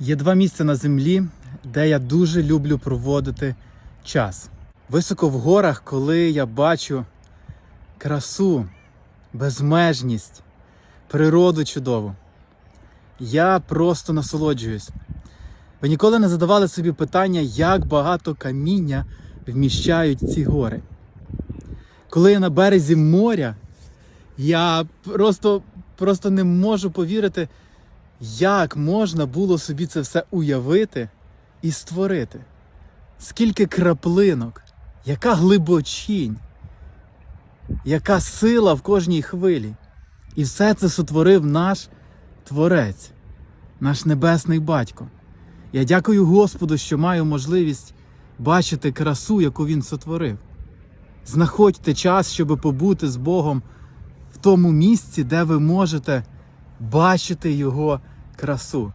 Є два місця на землі, де я дуже люблю проводити час. Високо в горах, коли я бачу красу, безмежність, природу чудову. Я просто насолоджуюсь. Ви ніколи не задавали собі питання, як багато каміння вміщають ці гори. Коли я на березі моря, я просто, просто не можу повірити, як можна було собі це все уявити і створити. Скільки краплинок, яка глибочінь, яка сила в кожній хвилі. І все це сотворив наш Творець, наш Небесний Батько. Я дякую Господу, що маю можливість бачити красу, яку Він сотворив. Знаходьте час, щоб побути з Богом в тому місці, де ви можете бачити Його красу.